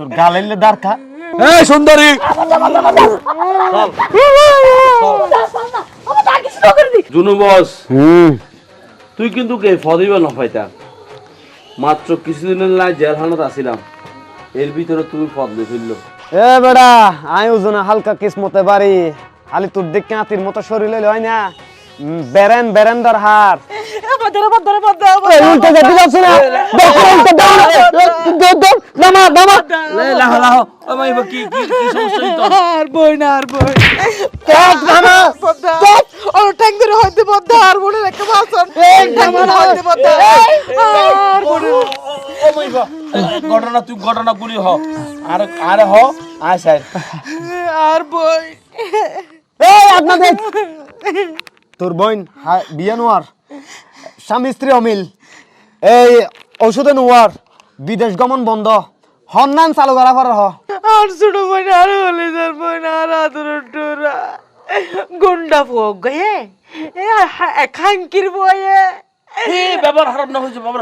তোর গালাইলে দারকা এই সুন্দরী! জুনু বস তুই কিন্তু কে? ফদিবে না পাইতা মাত্র কিছুদিনের লাই জেলখানাত আসিলাম। এর ভিতরে তুমি ফদলে ফেলল। এ বেড়া আই ওজনে হালকা কিসমতে বাড়ি। খালি তোর দেখে আতির মতো শরীর হইলে হয় না। বেরেন বেরেন্দার হার উল্টে যেতে যাচ্ছে না দেখো উল্টে দাও না। দাও, দাও, নামা নামা লাহ লাহ ও মাই কি কি কি সমস্যা হইতো আর বই না আর বই চুপ, নামা পদ্মা ওর ট্যাঙ্ক ধরে হইতে পদ্মা আর বলে বাসন ধরে হইতে পদ্মা আর বলে ও ঘটনা তুই ঘটনা গুলি হ আর আর হ আয় আর বই এই আপনাদের তোর বোন হা- বিয়ে নোয়ার স্বামী স্ত্রী অমিল, এই ঔষধে নোয়ার বিদেশ গমন বন্ধ, হন্নান চালু করা পার হ। আর ছোট বোন আর বলে বোন আর গুন্ডা ফুক গে এ বয়ে এ ব্যাপার খারাপ না হয়েছে বাবা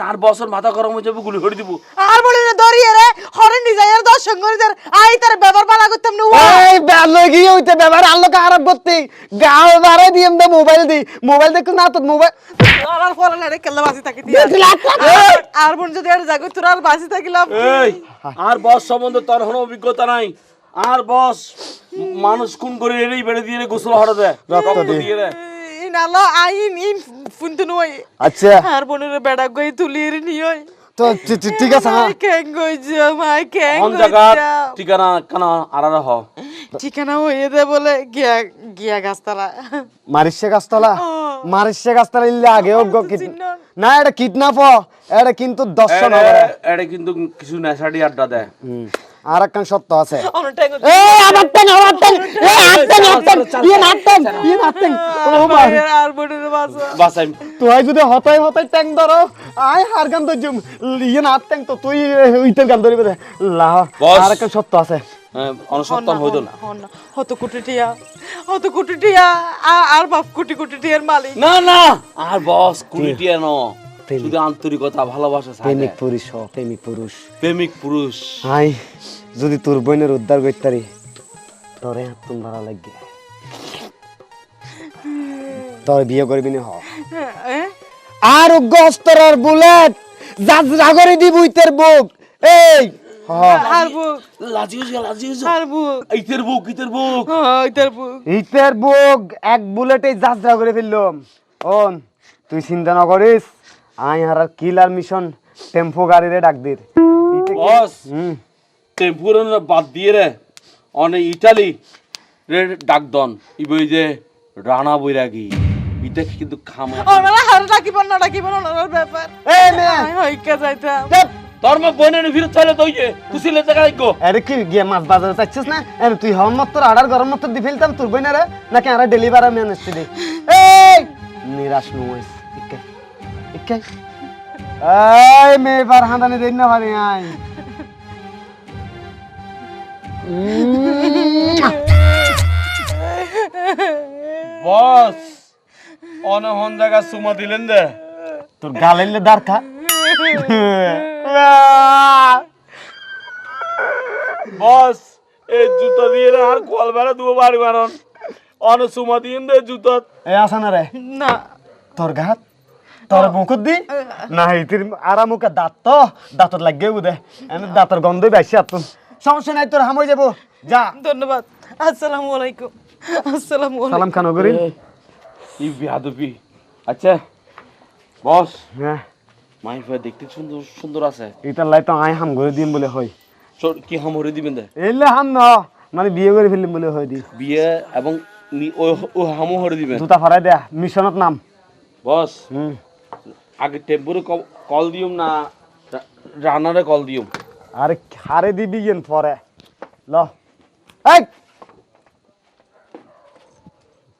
তার বছর মাথা গরম হয়ে যাবে গুলি করে দিব। আর বলে রে দরিয়ে রে হরে নিজের দর্শন করে যার আই তার ব্যবহার বালা করতাম না এই বেলো হইতে ব্যাপার আলোকে আরব করতে গাও বারে দিয়ে দে মোবাইল দি। মোবাইল দেখো না তোর মোবাইল আর ফলে লড়ে কেলা বাসি থাকি দিয়া। আর বোন যদি আর জাগো তোর আর বাসি থাকিলাম এই আর বস সম্বন্ধে তোর কোনো অভিজ্ঞতা নাই। আর বস মানুষ খুন করে এরেই বেড়ে দিয়ে গোসল হরা দেয় রক্ত দিয়ে। দিয়ে আইন ইন ফুনতু নই আচ্ছা আর বোনের বেড়া গই তুলির নিয়ই তো ঠিক আছে হ্যাঁ কেন গই কেন কোন জায়গা ঠিকানা কানা আর আর হ ঠিকানা হইয়ে দে বলে গিয়া গিয়া গাছতলা মারিসে গাছতলা ও। মারিসে গাছতলা ইল্লে আগে চিহ্ন। না এটা কিডন্যাপ এটা কিন্তু দর্শন হবে এটা কিন্তু কিছু নেশাটি আড্ডা দেয় আর একখান সত্য আছে তুই যদি হতাই হতাই ট্যাং ধরো আয় হার গান জুম ইয়ে না ট্যাং তো তুই গান ধরিবে রে। লা বস। আর সত্য আছে। অনুসত্তন হইতো না। হত কোটি টিয়া হত কোটি টিয়া আর বাপ কোটি কোটি টিয়ার মালিক। না না। আর বস কুড়িটিয়া ন শুধু আন্তরিকতা ভালোবাসা প্রেমিক। পুরুষ হ প্রেমিক পুরুষ। প্রেমিক পুরুষ। আই যদি তোর বোনের উদ্ধার করতারি তোরে হাত তুমি ধরা লাগবে। তোর বিয়ে করবি না হ? আর গস্তরের বুলেট করে দি বুইতের বুক। এই এক বুলেটে যাত্রা করে ফেললাম। ওন তুই চিন্তা না করিস। আই হার কিলার মিশন টেম্পো গাড়িরে ডাক দির। বস হুম। টেম্পুর বাদ দিয়ে রে। অনেক ইটালি রে ডাকদন ইবই যে রানা বৈরাগী। এটা কিন্তু খামা। ওনারা হার ডাকিব না ডাকিব না ওনার ব্যাপার। হইকা যাইতাম! তোর মা বইনের ফিরত চাইলে তো ইয়ে কুশিলে জায়গা গো আরে কি গিয়ে মাছ বাজারে চাচ্ছিস না? আরে তুই হন মত তোর আড়ার গরম মত দি ফেলতাম তোর বই না রে। নাকি আরা ডেলিভার আনছি দি এই নিরাশ ইকে এই মে বার হাঁদানি দেন না পারি আই। বস অনহন জায়গা সুমা দিলেন দে। তোর গালাইলে দারকা বস এই জুতো দিয়ে আর কল বেড়া দুবো বাড়ি মারন অন সুমা দিন দে জুতো এই আসা না রে না। তোর গাত। তোর মুখত দি? না ইতির আরা মুখে দাঁত তো দাঁতত লাগে বুদে এনে দাঁতর গন্ধই বাইছে আপন সমস্যা নাই তোর হাম হয়ে যাব। যা। ধন্যবাদ। আসসালামু আলাইকুম। আসসালামু আলাইকুম। সালাম খানো করি ই বিহাদুপি আচ্ছা বস। হ্যাঁ। মাইফা দেখতে সুন্দর সুন্দর আছে। এটার লাই তো আই হাম করে দিম বলে হয়। চোর কি হাম হামরে দিবেন দে? এলে হাম ন মানে বিয়ে করে ফেলিম বলে হয় দি। বিয়ে এবং ও ও হামো হরে দিবেন। জুতা ফরাই দেয়া মিশনত নাম। বস হুম। আগে টেম্পুরে কল দিউম না রানারে কল দিউম আরে হারে দিবি গেন পরে। ল। এই!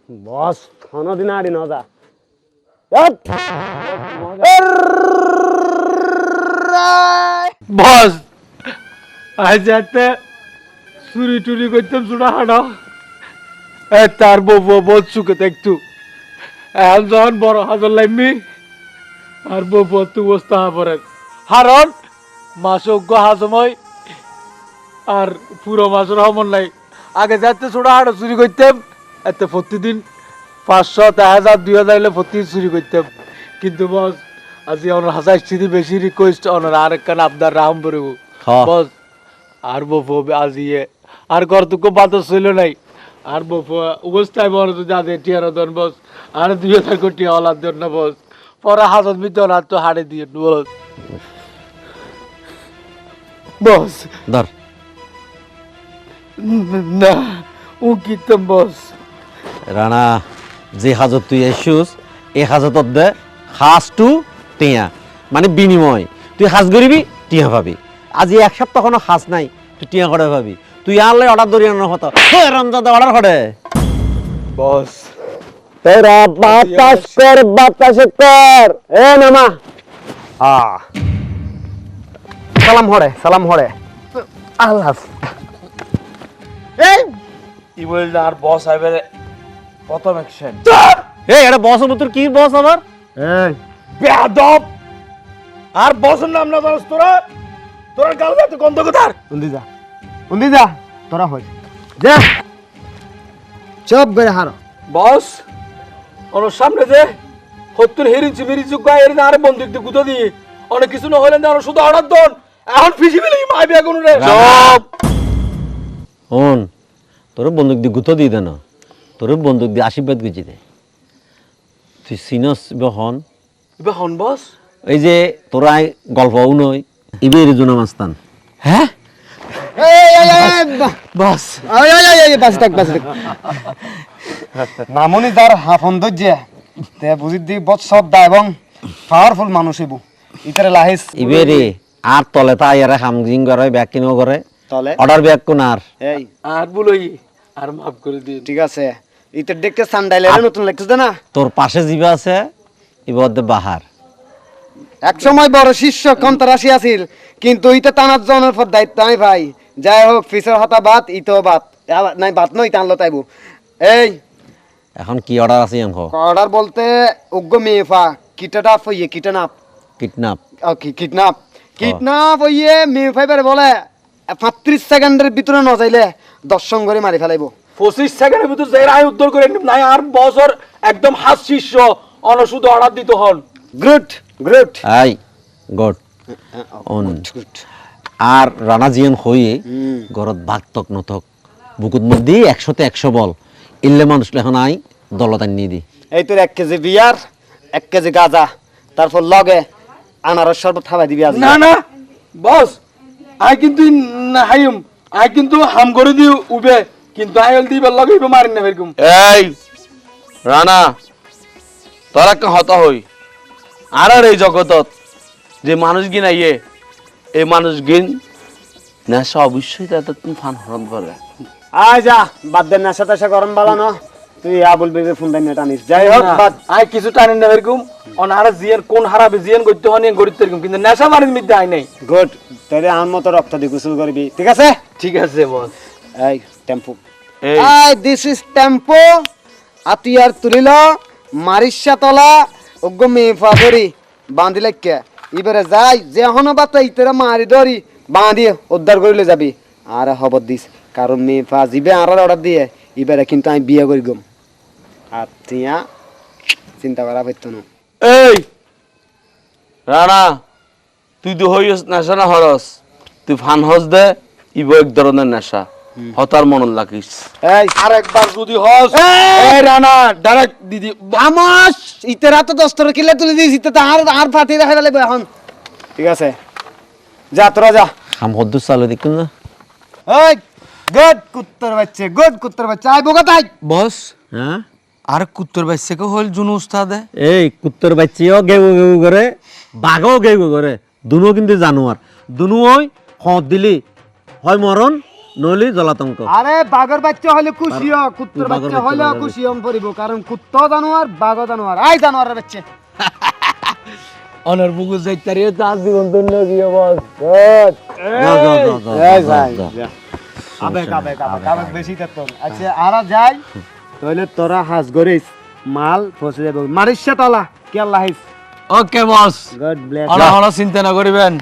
বস খানো দিন আড়ি ন যা এত! বস আজ যাতে চুরি টুরি করতাম চুড়া হাঁটো এ তার বউ বউ চুকে একটু এখন বড় হাজর লাগবি আর বউ বউ তু বস্তা পরে হারন মাসজ্ঞ হাজময় আর পুরো মাসের হমন নাই। আগে যাতে ছোট হাড়ো চুরি করতাম এতে প্রতিদিন পাঁচশো এক হাজার দুই হাজার হলে প্রতিদিন চুরি করতাম। কিন্তু বস আজি ওনার হাজার স্থিতি বেশি রিকোয়েস্ট ওনার আর একখান আবদার রাম পড়ব। বস আর বফো আজি আর কর তুকো বাত ছিল নাই। আর বফো অবস্থায় বড় তো যাদের টিয়ার দন বস। আর দুই হাজার কোটি হলার জন্য বস পরে হাজার মিতর হাত তো হাড়ে দিয়ে বস। বস ধর না ও কিতাম বস। রানা যে হাজত তুই এসুস এই হাজতত দে হাজ টু টিয়া। মানে বিনিময়। তুই হাজ করিবি টিয়া পাবি আজি এক সপ্তাহ কোনো হাজ নাই তুই টিয়া করে পাবি তুই আনলে অর্ডার ধরি আনার কথা রমজাদা অর্ডার করে বস। তেরা বাতাস কর বাতাস কর। এ নামা আ। সালাম হরে সালাম হরে। আল্লাহ। এই। ই বললে আর বস আইবারে প্রথম অ্যাকশন এই এটা বস তোর কি বস আবার এই। বেয়াদব। আর বসের নাম না জানোস তোরা? তোরা গাল গাতে গন্ধ কোথার? উন্দি যা। উন্দি যা। তোরা হই। যা। চপ করে হারো। বস ওর সামনে যে হত্তর হেরিছি মেরিছি গায়ে এর আরে বন্দুক দিয়ে গুতো দিয়ে অনেক কিছু না হলে না ওর শুধু অর্ডার দন এখন ফিসি মাই বিয়া কোন রে? চুপ হন তোর বন্দুক দিয়ে গুতো দিয়ে দেন তোর বন্দুক দিয়ে আশীর্বাদ গুজি দে। তুই সিনস বহন হন। বস। এই যে তোরা গল্পও নই ইবের জুনা মাস্তান হ্যাঁ? বাস। নামনি তার হাফন দজ্জে তে বুঝি দি বত শ্রদ্ধা এবং পাওয়ারফুল মানুষ এবু। ইতারে লাহিস। ইবেরে আর তলে তা ইয়ারে হামজিং করে ব্যাগ কিনো করে। তলে। অর্ডার ব্যাগ কোন আর? এই। আর বলই আর মাফ করে দিন। ঠিক আছে। ইতার দেখতে সান্ডাইলে নতুন লাগতেছে না? তোর পাশে জিবা আছে ইবদ্দে বাহার। এক সময় বড় শিষ্য কন্তরাশি আছিল কিন্তু ইতে টানার জনের পর দায়িত্ব আমি ভাই। যাই হোক ফিসের হাতা বাত ইতো বাত নাই বাত নই টানলো তাইবু এই এখন কি অর্ডার আছে ইয়ান অর্ডার বলতে উগ্র মেফা কিটাটা ফইয়ে কিটানাপ। কিডন্যাপ কিডন্যাপ কিডন্যাপ হইয়ে মেফাই বেড়ে বলে পাঁত্রিশ সেকেন্ডের ভিতরে ন যাইলে দর্শন করে মারি ফেলাইব। পঁচিশ সেকেন্ডের ভিতর যে আয় উদ্ধার করে নাই আর বছর একদম হাত শিষ্য অন শুধু অর্ডার দিতে হন গুড গুড। আই গুড। অন। আর রানা জিয়ান হয়ে ঘরত বাঘ তক নথক। বুকুত মধ্যে একশোতে একশো বল। ইল্লে মানুষ এখন আই দলত আনি দি। এই তোর এক কেজি বিয়ার এক কেজি গাজা তারপর লগে আনারস শরবত খাওয়াই দিবি আজ না না বস আই কিন্তু না হাইম আই কিন্তু হাম করে দিও উবে কিন্তু আই হল দিবে লগে ইবে মারিন না এরকম এই রানা তোরা একটা হতা হই। আর আর এই জগতত যে মানুষ গিন আইয়ে এই মানুষ গিন নেশা অবশ্যই তাদের তুমি ফান হরণ করে। আয় যা বাদ দে নেশা তেশা গরম বালানো। তুই আবুল বেবে ফোন দাই টানিস যাই হোক বাদ। আই কিছু টানেন না এরকম অন হারা জিয়ান কোন হারাবে জিয়ান করতে হনি গরিত এরকম কিন্তু নেশা মারিন মিদ্দে আই নাই। গুড তাইলে আমার মতো রক্ত দি গোসল করবি। ঠিক আছে? ঠিক আছে বস। এই টেম্পো। এই। আই দিস ইজ টেম্পো আতিয়ার তুলিল মারিসা তলা ওগো মেফা ধরি বাঁধিলে কে? এবারে যাই যে হনো বাতা ইতরা মারি ধরি বাঁধি উদ্ধার করিলে যাবি। আর খবর দিস, কারণ মেফা জিবে আর অর্ডার দিয়ে, এবারে কিন্তু আমি বিয়ে করি গম। আর তিয়া চিন্তা করা পারতো না। এই, রানা, তুই তো হইস নেশা না হরস। তুই ফান হস দে, ইব এক ধরনের নেশা। হতার মন লাগিস। এই আরেকবার যদি হস। এই রানা ডাইরেক্ট দিদি আমস ইতেরা তো দস্তর কিলে তুলে দিয়েছি তো আর আর ফাটি দেখা লাগবে এখন। ঠিক আছে। যা তোরা যা। হাম হদ্দু চালু দেখুন না। ওই গুড কুত্তর বাচ্চা গুড কুত্তর বাচ্চা আই বগা তাই। বস। হ্যাঁ? আর কুত্তর বাইসে হল জুনু উস্তাদে? এই কুত্তর বাচ্চিও গেউ গেউ করে বাঘও গেউ গেউ করে। দুনো কিন্তু জানোয়ার। দুনো ওই হত দিলি। হয় মরণ নলি জলাতঙ্ক আরে বাগর বাচ্চা হলে খুশিও কুত্তর বাচ্চা বাচ্চা হলে খুশি হম পড়িব কারণ কুত্ত জানোয়ার বাঘ জানোয়ার আই জানোয়ারের বাচ্চা। অনার বুকু জীবন ধন্য। আবেগ আবেগ আবেগ আবেগ বেশি আচ্ছা আরা যাই। তাহলে তোরা হাস গরিস মাল ফসে যাবে। মারিস তলা কে আল্লাহ হাইস ওকে বস। গড ব্লেস অনা অনা চিন্তা না করিবেন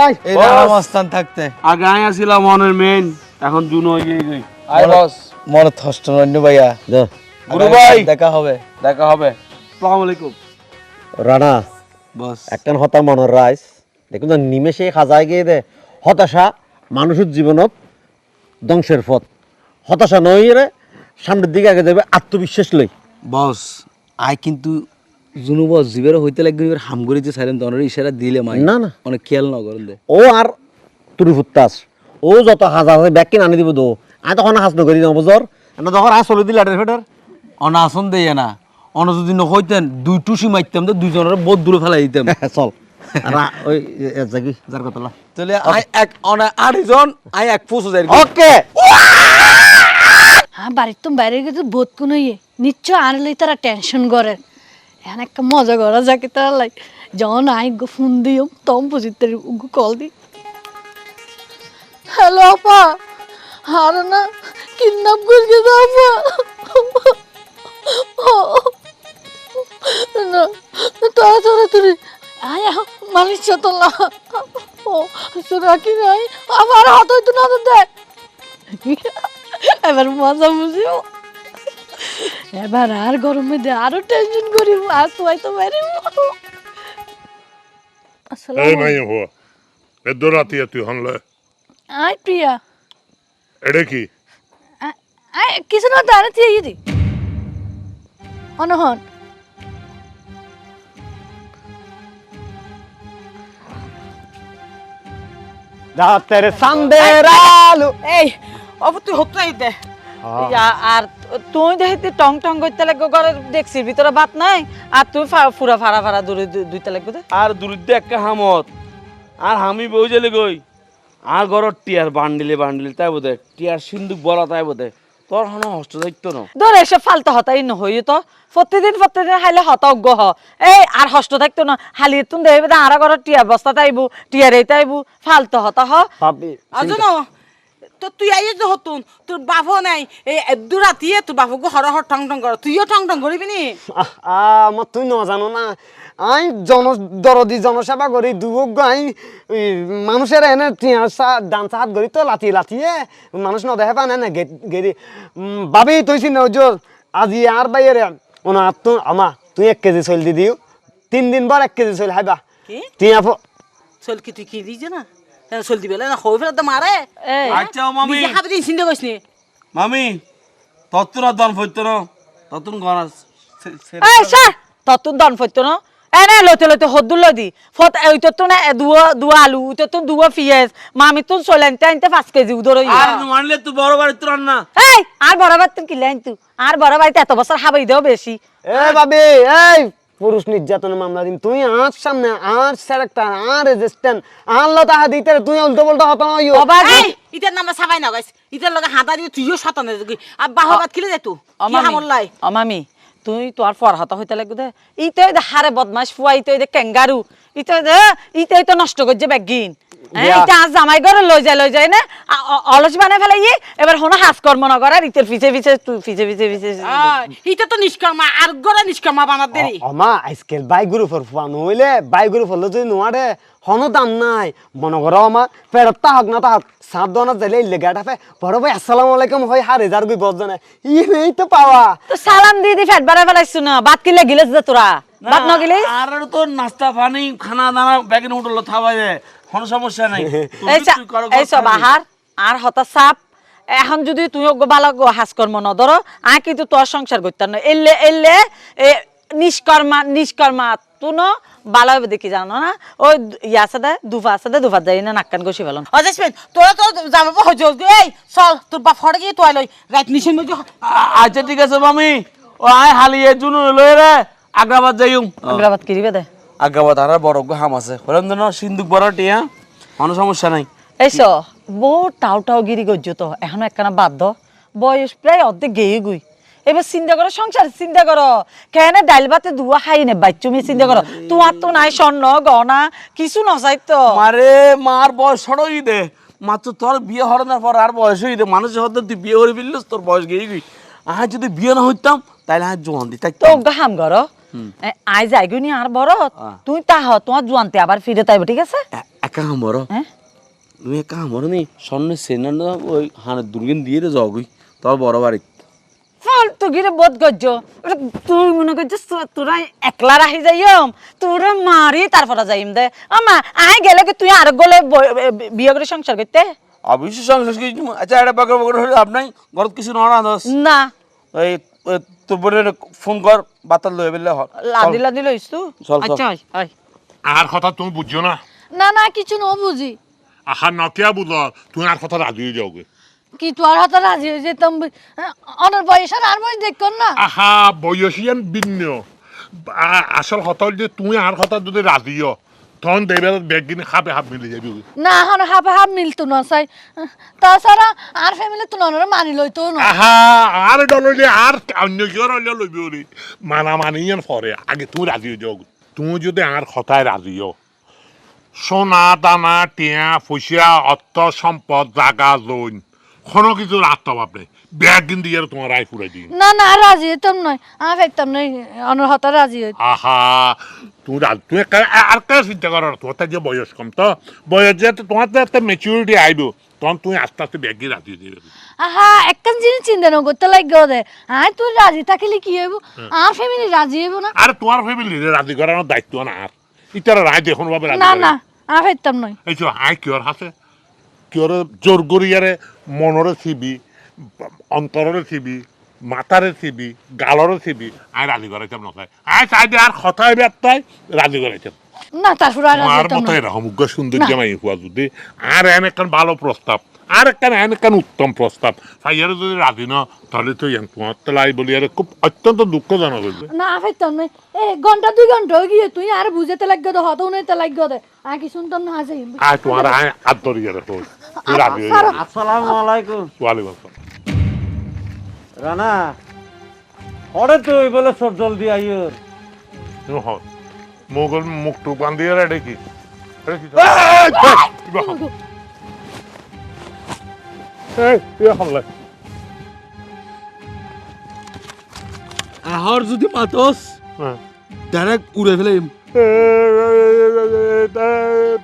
এই। এই বস। থাকতে। আগে আমি আসছিলাম মনের মেন এখন জুনো হয়ে গই আয় বস। মনে থষ্ট নন্য ভাইয়া। গুরু ভাই। দেখা হবে। দেখা হবে। আসসালামু আলাইকুম। রানা বস। একখান হতা মনের রাইস দেখুন তো নিমেষে খাজায় গিয়ে দে। হতাশা মানুষের জীবনত ধ্বংসের পথ। হতাশা নয় রে সামনের দিকে আগে যাবে আত্মবিশ্বাস লই। বস আই কিন্তু জুনু বস জীবের হইতে লাগবে এবার হাম করে যে সাইলেন তনের ইশারা দিলে মাই। না, না। অনেক খেয়াল না করেন দে। ও আর তুরি ফুত্তাস ও যত হাজ আছে ব্যাগ কিনে আনি দিব দো। আমি তখন হাজ নকরি না বজর না তখন হাজ চলে দিল আটের ফেটার অনা আসন দেয় না অন যদি নহইতেন দুই টুসি মারতাম তো দুইজনের বহুত দূরে ফেলাই দিতাম। চল। ওই জাগি যার কথা তাহলে আই এক অনা আড়াইজন আই এক ফুসো যাই ওকে হ্যাঁ বাড়ির তো বাইরে গেছে বোধ কোনো ইয়ে। নিশ্চয় আনলেই তারা টেনশন করে এখন একটা মজা করা যাকে তারা লাই যখন আই গো ফোন দিও তখন বুঝি তার কল দি হ্যালো আপা। আর না, কিডন্যাপ করে গেছে আপা। রাখি নাই। আমার হাত হইতো না তো এবার মজা বুঝিও। এবার আর গরমে দিয়ে আরও টেনশন করিব আর তো হয়তো বাইরে এই মাই হো এদ্দো রাতি তুই হনলে। আয় প্রিয়া। এডে কি? আয় কিছু না দাঁড়া দিয়ে ইয়ে দি। অনহন। রাতের সান্দের আলো এই অবু তুই হতো এই দে। আর তুই দেখি টং টং করতে লাগবে ঘরে দেখছির ভিতরে ভাত নাই আর তুই ফুরা ফাড়া ফাড়া দূরে দু- দুইটা লাগবে দে। আর দূরিদ্দ একটা হামত। আর আমি বউ জেলে গই আর ঘরত টিয়ার বান্ডিলে বান্ডিলে তাই বোধে টিয়ার সিন্ধুক বলা তাই বোধে তোর হন হস্ত দায়িত্ব ন? ধরে এসে ফালতু হতাই নহই তো। প্রতিদিন প্রতিদিন হাইলে হতজ্ঞ হ। এই আর হস্ত থাকতো না? হালিয়ে তুন দেবে আর ঘর টিয়ার বস্তা তাইবু টিয়ার এই তাইবু। ফালতু হতা হ। ভাবি আজো ন তো তুই আইয়ে যে হতুন তোর বাপ নাই এই এদু রাতিয়ে তোর বাপকে হর হর টং টং কর তুইও টং টং করবি নি? আহ, আহ, আমার তুই ন জানো না। আই জন দরদি জনসেবা করি দুয়োগ্য আই মানুষের এনে দান চাহাত করি তো লাথি লাথিয়ে মানুষ ন দেখে পানে না গেরি তুই চিন জোর আজি আর বাইরে ওনা তো আমা তুই এক কেজি চল দি দিও। তিন দিন পর এক কেজি চল হাইবা কি? টিয়া ফো চল কি তুই কি দিছে না? চল দিবে না হয়ে ফেলে তো মারে আচ্ছা মামি। হাবি দিন নি? মামি তত্তর দন তত্তন গনাস এই স্যার ততুন দন ফত্য ন এনে লইতে লইতে হদ্দুর লই দি। ফত ওই তো না দুয়া দুয়া আলু ওই তো দুয়া পিঁয়াজ। মামি তুন চলেন আনতে পাঁচ কেজি উদর আর মানলে তুই বড় বাড়ি তোর না এই আর বড় বাড়ি তুই কিলে আনতু আর বড় বাড়িতে এত বছর হাবাই দেও বেশি। এ ভাবি এই পুরুষ নির্যাতনের মামলা দিন তুই আর সামনে আর স্যারেক্টার আর রেজিস্ট্যান্ট আর লতা দিতে তুই উল্টো পাল্টা হতো না। অবাক এই ইটার নামে সাবাই না গাইস ইটার লগে হাতা দিয়ে তুইও শতানে আর বাহবাত কিলে যাইতো কি হামলাই অমামি তুই তোর ফরহাতা হইতে লাগবে দে। ইতে দে হারে বদমাস ফুয়া ইতে দে ক্যাঙ্গারু। ইতে দে ইতে তো নষ্ট করছে ব্যাগিন। আজ জামাই ঘরে লই যায় লই যায় না। অলস বানাই ফেলাই এবার হনো হাস কর্ম না করে ইতের পিছে পিছে তুই পিছে পিছে পিছে ইটা তো নিষ্কর্মা আর গড়া নিষ্কর্মা বানার দেরি। অমা আজকাল বাই গুরু ফর নইলে বাই গুরু ফল যদি নোয়ারে হনো দাম নাই। মনে করো আমা পেরত তাহক না তাহক সাত দনা যাইলে ইল্লে গাটা বড় ভাই আসসালামু আলাইকুম। হয় হার গুই বজনে ই নেই তো পাওয়া। তো সালাম দি দি ফেট ফেলাইছু না? ভাত কিলে গিলেছ যে তোরা? ভাত ন গিলে আর তো নাস্তা পানি খানা দানা ব্যাগের উঠল কোনো সমস্যা নাই। তুই এই সব আহার আর হতা সাপ। এখন যদি তুই ওগো বালা গো হাস কর্ম ন ধর আ কিন্তু তোর সংসার করতাম না। এলে এলে এ নিষ্কর্মা নিষ্কর্মা তু ন বালা হবে দেখি জানো না? ওই ইয়া আছে দে দুফা আছে দুফা যাই না নাক্কান গছি ফেলন অজেসমেন তোরা তো যাব হজ এই চল তোর বাপ ফড়ে গিয়ে তোয়াই লই। রাত নিশে মধ্যে আচ্ছা ঠিক আছে মামি। ও আয় হালিয়ে জুনু লই রে। আগ্রাবাদ যাইম আগ্রাবাদ কিরিবে দে? আগ্রাবাদ আর বড় গো হাম আছে। হলাম না সিন্ধুক বড় টিয়া কোনো সমস্যা নাই। এইস বউ টাও টাও গিরি গজ্য তো এখনও একখানা বাধ্য বয়স প্রায় অর্ধেক গেয়ে গুই। এবার চিন্তা করো সংসার চিন্তা করো। কেন ডাইল ভাতে দুয়া খাই নে বাচ্চুমি চিন্তা করো। তোমার তো নাই স্বর্ণ গহনা কিছু নচাই তো। মারে মার বয়স সরই দে। মাত্র তোর বিয়ে হরানোর পর আর বয়স হই দে। মানুষের হতে তুই বিয়ে করে ফেললিস তোর বয়স গিয়ে গই। আর যদি বিয়ে না হইতাম তাহলে আর জোয়ান দিতে তো? হাম করো। এ, আই যাইগো নি আর বড় তুই তাহ তোমার জুয়ান্তে আবার ফিরে তাইব ঠিক আছে? একা হামর হ্যাঁ? তুমি একা হামর নি? সন্নে সেনান ওই হানে দুর্গিন দিয়ে রে যাও গই। তোর বড় বাড়ি। ফল তো গিরে বোধ গজ্জ তুই মনে করছিস তোরা একলা রাহি যাইম তোরা মারি তারপরে যাইম দে। আমা আই গেলে কি তুই আর গলে বিয়ে করে সংসার করতে? অবশ্য সংসার কিছু আচ্ছা এটা বাকর বাকর হলে আপনাই ঘরত কিছু নড়া দোস না। এই তোর বোনের ফোন কর বাতাল লয়ে বেলে হ লাদি লাদি লইস তু। আচ্ছা আয় আর কথা তুমি বুঝছ না? না না কিছু ন বুঝি। আহা নকিয়া বুঝ তুমি আর কথা রাজি হয়ে যাওগে। কি তোর হাতে রাজি হয়ে যেতাম অনার বয়সের আর বয়স দেখুন না। আহা বয়সিয়ান ভিন্ন। আ- আসল হল যে তুমি আর কথা যদি রাজি হও, তখন দেবে বেগ কিনে খাপে হাত মিলে যাবি না এখন হাফে হাফ মিলতো না চাই। তাছাড়া আর ফ্যামিলি তো ননরে মানি লইতো না। আহা আর ডললে আর অন্য কেউ রইলে লইবি ওরে। মানা মানিয়ান পরে আগে তুমি রাজি হয়ে যাও। তুমি যদি আর কথায় রাজি হও সোনা দানা টিয়া পয়সা অর্থ সম্পদ জাগা লোন কোনো কিছু রাখতে পারবে ব্যাগ কিন্তু ইয়ার তোমার রায় ফুরাই দিই না না আর রাজি হইতাম নয়। আমি ফেকতাম নয় অনার রাজি হইত। আহা রাজ তুমি আর কে চিন্তা করো না, তোমার যে বয়স কম তো। বয়স যে তোমার তো একটা মেচুরিটি আইব। তখন তুমি আস্তে আস্তে ব্যাগে রাজি হয়ে যাবে। আহা একখান জিনিস চিন্তা না করতে লাগবে দে আয় তুই রাজি থাকিলে কি হইব? আর ফ্যামিলি রাজি হইব না? আর তোমার ফ্যামিলি রাজি করানোর দায়িত্ব না আর। ইতারা রায় দেখুন ভাবে না না আমি ফেকতাম নয়। এই যে আয় কিয়র হাসে কিয়র জোর করিয়ারে মনরে ছিবি অন্তরে ছিবি মাতারে ছিবি গালরে ছিবি আয় রাজি করাইতাম নয় আয় চাই আর কথায় ব্যর্থায় রাজি করাইতাম না তারপর আর রাজি আমার হইতাম মতো না। এরকম সুন্দর জামাই হুয়া যদি। আর এন একখান ভালো প্রস্তাব আর একখান এন একখান উত্তম প্রস্তাব সাইয়ারে যদি রাজি না তাহলে তো ইয়াং তোমার তেলাই বলি আর খুব অত্যন্ত দুঃখজনক হইবে না আমি ফেকতাম নয় এ ঘণ্টা দুই ঘণ্টা হয়ে গিয়ে তুই আর বুঝাতে লাগবে দে হতেও নইতে লাগবে দে। আর কি শুনতাম না হাসে আয় তোমার আয় আদরিয়া রেখো রাজি হয়ে যাবি আসসালামু আলাইকুম ওয়ালাইকুম আসসালাম রানা হরে তুই বলে সব জলদি আইও হ্যাঁ মোগল মুখ টুক বান্ধিয়ে রে কি। আহর যদি মাতস হ্যাঁ। ডাইরেক্ট উড়ে এ,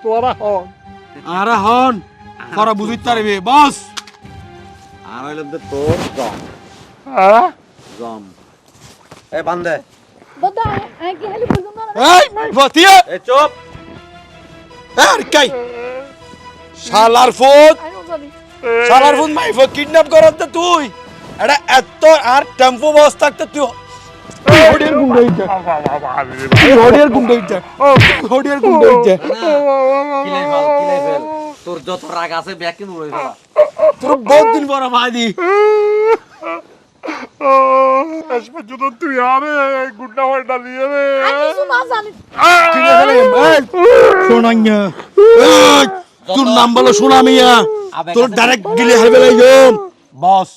তোরা হন। আরে হন করা বুঝিতে পারবে। বস। আর হইলে তো তোর জম। হ্যাঁ? জম। এ বান্দে বদা আমি কি খালি বুঝুম এই ফতিয়া এ চুপ। আর কাই। শালার ফুট শালার ফুট মাই ফুট কিডন্যাপ করত তুই। এটা এত আর টেম্পো বস থাকতে তুই হডিয়ার গুন্ডা হইতা বাবা, বাবা, আরে রে তুই হডিয়ার গুন্ডা হইতা হডিয়ার গুন্ডা হইতা কিলাই ফেল কিলাই ফেল? তোর যত রাগ আছে ব্যাগ কিন্তু উড়াই ফেলা। তোর বহুত দিন পর মাদি শেষ তুই রে। সোনাঙ্গা তোর নাম বলো সোনামিয়া তোর ডাইরেক্ট গিলে হারবে লাইম বস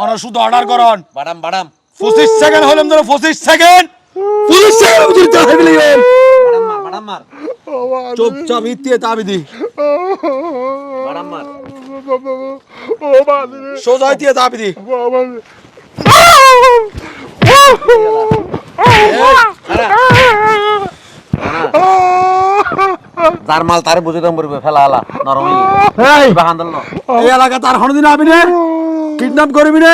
অন শুধু অর্ডার করন। বাদাম বাদাম। পঁচিশ সেকেন্ড হলাম ধরো পঁচিশ সেকেন্ড পঁচিশ সেকেন্ড ভিতরে হারবে লাইম বাদাম মার বাদাম মার। চুপচাপ ইতিয়ে তাবি দি। বাদাম মার ও সোজা ইতিয়ে তাবি দি। বাবা যার মাল তারে বুঝে দাম পড়বে ফেলা হালা নরম এই বাহান্দল এই এলাকা তার হন দিন আবি নে? কিডন্যাপ করবি নে?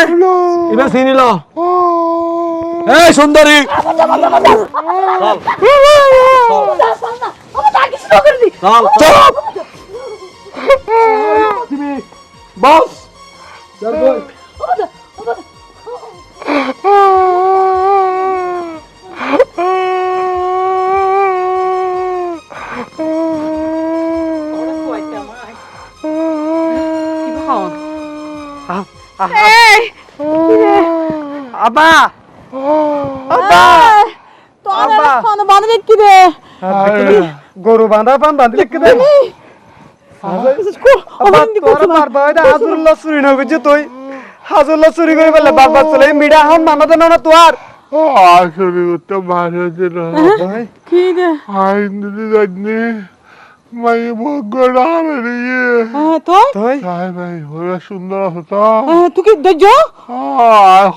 এবার চিনি ল। এই সুন্দরী। চল। Sovereignty! No, stop! Boss! They're going. Hold on, hold on. Aba! Aba! বাঁধা পান দেন মারবা এটা হাজুল্লাহ চুরি করে চলে। মিডা না তোর। আসলে তো ভালো ছিল। কি রে? আইন দিদি জানি মাই বগড়া রে হ্যাঁ তুই তুই? তাই ভাই ওরা সুন্দর হতো তুই কি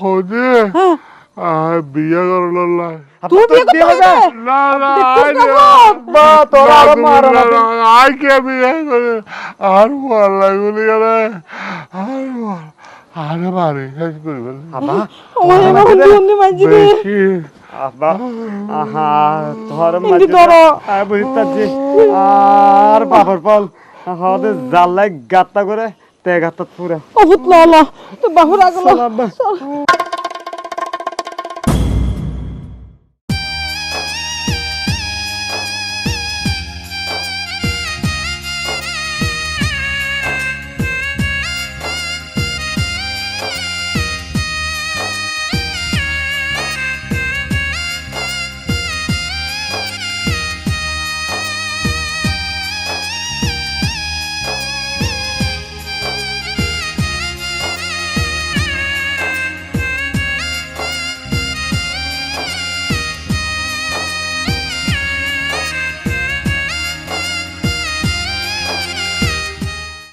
হদে বিয়ে করল আরও আর বারে শেষ করে আব্বা আহা তোর মাঝে বাবার আমাদের জাল্লাই গাত্তা করে তে গাত্তা পুরা অভূত লালা তো বাহুর আগলো